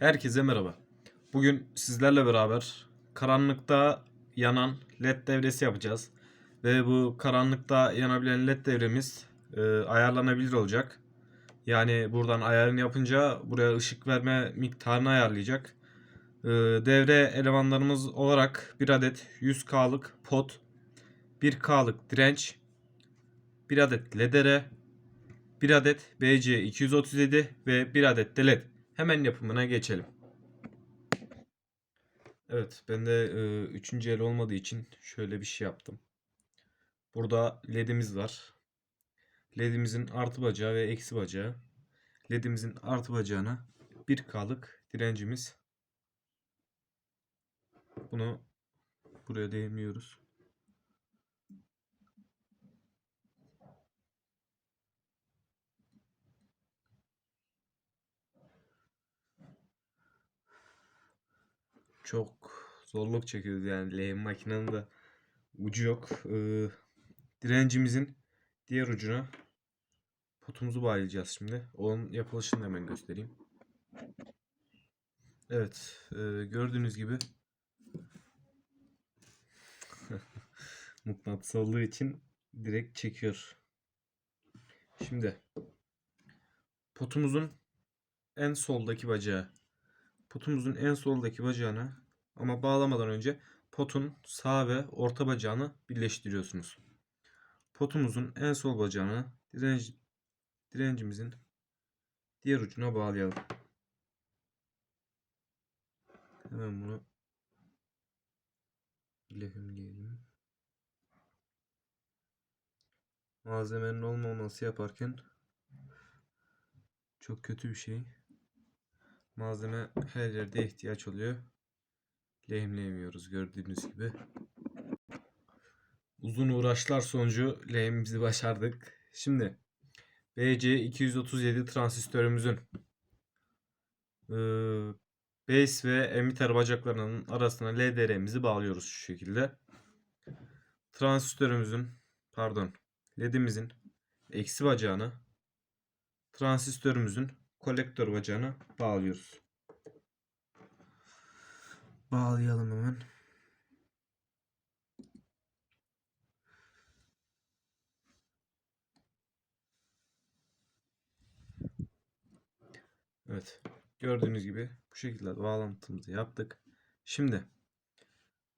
Herkese merhaba. Bugün sizlerle beraber karanlıkta yanan led devresi yapacağız. Ve bu karanlıkta yanabilen led devremiz e, ayarlanabilir olacak. Yani buradan ayarını yapınca buraya ışık verme miktarını ayarlayacak. E, devre elemanlarımız olarak bir adet 100K'lık pot, 1K'lık direnç, bir adet ledere, bir adet BC237 ve bir adet de led. Hemen yapımına geçelim. Evet, ben de e, üçüncü el olmadığı için şöyle bir şey yaptım. Burada ledimiz var. Ledimizin artı bacağı ve eksi bacağı. Ledimizin artı bacağına 1K'lık direncimiz. Bunu buraya değmiyoruz. Çok zorluk çekiyoruz yani lehim makinenin de ucu yok. Ee, direncimizin diğer ucuna potumuzu bağlayacağız şimdi. Onun yapılışını hemen göstereyim. Evet, e, gördüğünüz gibi mıknatıs olduğu için direkt çekiyor. Şimdi potumuzun en soldaki bacağı potumuzun en soldaki bacağına ama bağlamadan önce potun sağ ve orta bacağını birleştiriyorsunuz. Potumuzun en sol bacağını direnç, direncimizin diğer ucuna bağlayalım. Hemen bunu lehimleyelim. Malzemenin olmaması yaparken çok kötü bir şey. Malzeme her yerde ihtiyaç oluyor. Lehimleyemiyoruz gördüğünüz gibi. Uzun uğraşlar sonucu lehimimizi başardık. Şimdi BC237 transistörümüzün eee, base ve emitter bacaklarının arasına LDR'mizi bağlıyoruz şu şekilde. Transistörümüzün pardon ledimizin eksi bacağını transistörümüzün kolektör bacağına bağlıyoruz. Bağlayalım hemen. Evet. Gördüğünüz gibi bu şekilde bağlantımızı yaptık. Şimdi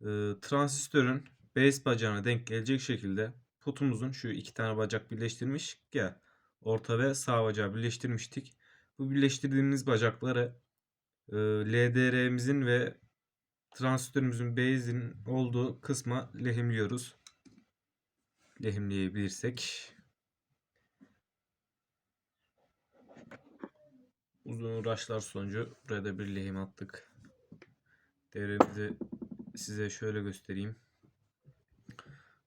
e, transistörün base bacağına denk gelecek şekilde potumuzun şu iki tane bacak birleştirmiş ya orta ve sağ bacağı birleştirmiştik. Bu birleştirdiğimiz bacakları e, LDR'mizin ve transistörümüzün base'in olduğu kısma lehimliyoruz. Lehimleyebilirsek. Uzun uğraşlar sonucu buraya da bir lehim attık. Devremizi size şöyle göstereyim.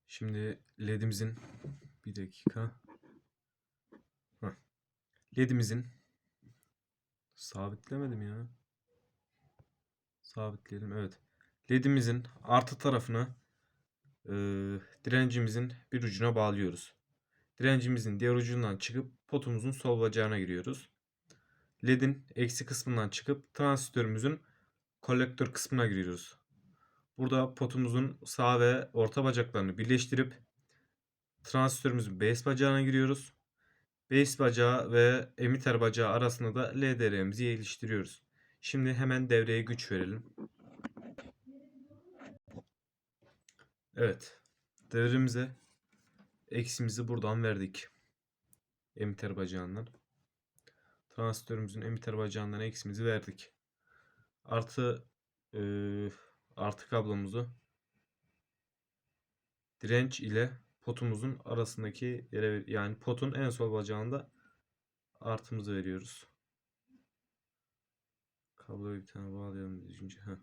Şimdi ledimizin bir dakika. Heh. Ledimizin sabitlemedim ya. Sabitleyelim evet. Ledimizin artı tarafını e, direncimizin bir ucuna bağlıyoruz. Direncimizin diğer ucundan çıkıp potumuzun sol bacağına giriyoruz. Ledin eksi kısmından çıkıp transistörümüzün kolektör kısmına giriyoruz. Burada potumuzun sağ ve orta bacaklarını birleştirip transistörümüzün base bacağına giriyoruz. Base bacağı ve emitter bacağı arasında da LDR'mizi yerleştiriyoruz. Şimdi hemen devreye güç verelim. Evet. Devremize eksimizi buradan verdik. Emitter bacağından. Transistörümüzün emitter bacağından eksimizi verdik. Artı e, artı kablomuzu direnç ile potumuzun arasındaki yere yani potun en sol bacağında artımızı veriyoruz. Kabloyu bir tane bağlayalım düzgünce. Heh.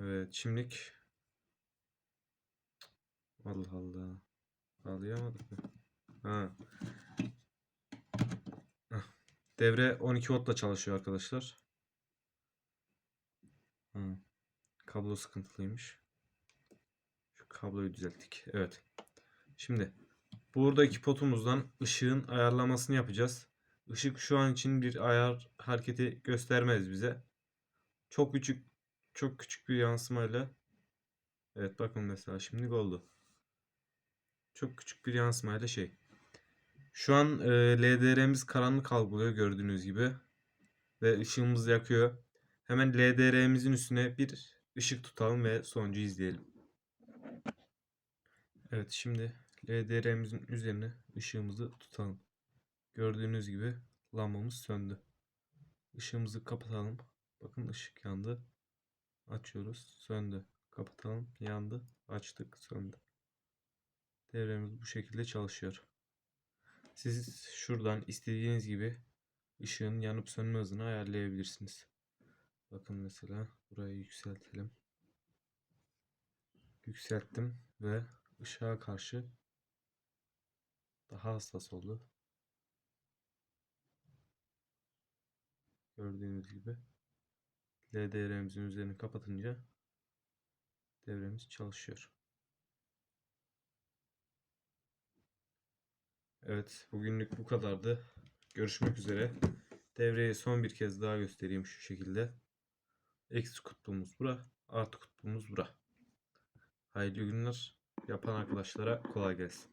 Evet şimdilik Allah Allah. Bağlayamadık mı? Ha. Heh. Devre 12 voltla çalışıyor arkadaşlar. Ha. Kablo sıkıntılıymış. Şu kabloyu düzelttik. Evet. Şimdi buradaki potumuzdan ışığın ayarlamasını yapacağız. Işık şu an için bir ayar hareketi göstermez bize. Çok küçük çok küçük bir yansımayla Evet bakın mesela şimdi oldu. Çok küçük bir yansımayla şey. Şu an e, LDR'miz karanlık algılıyor gördüğünüz gibi. Ve ışığımız yakıyor. Hemen LDR'mizin üstüne bir ışık tutalım ve sonucu izleyelim. Evet şimdi LDR'mizin üzerine ışığımızı tutalım. Gördüğünüz gibi lambamız söndü. Işığımızı kapatalım. Bakın ışık yandı. Açıyoruz. Söndü. Kapatalım. Yandı. Açtık. Söndü. Devremiz bu şekilde çalışıyor. Siz şuradan istediğiniz gibi ışığın yanıp sönme hızını ayarlayabilirsiniz. Bakın mesela burayı yükseltelim. Yükselttim ve ışığa karşı daha hassas oldu. Gördüğünüz gibi LDR'mizin üzerini kapatınca devremiz çalışıyor. Evet, bugünlük bu kadardı. Görüşmek üzere. Devreyi son bir kez daha göstereyim şu şekilde. Eksi kutbumuz bura, artı kutbumuz bura. Hayırlı günler. Yapan arkadaşlara kolay gelsin.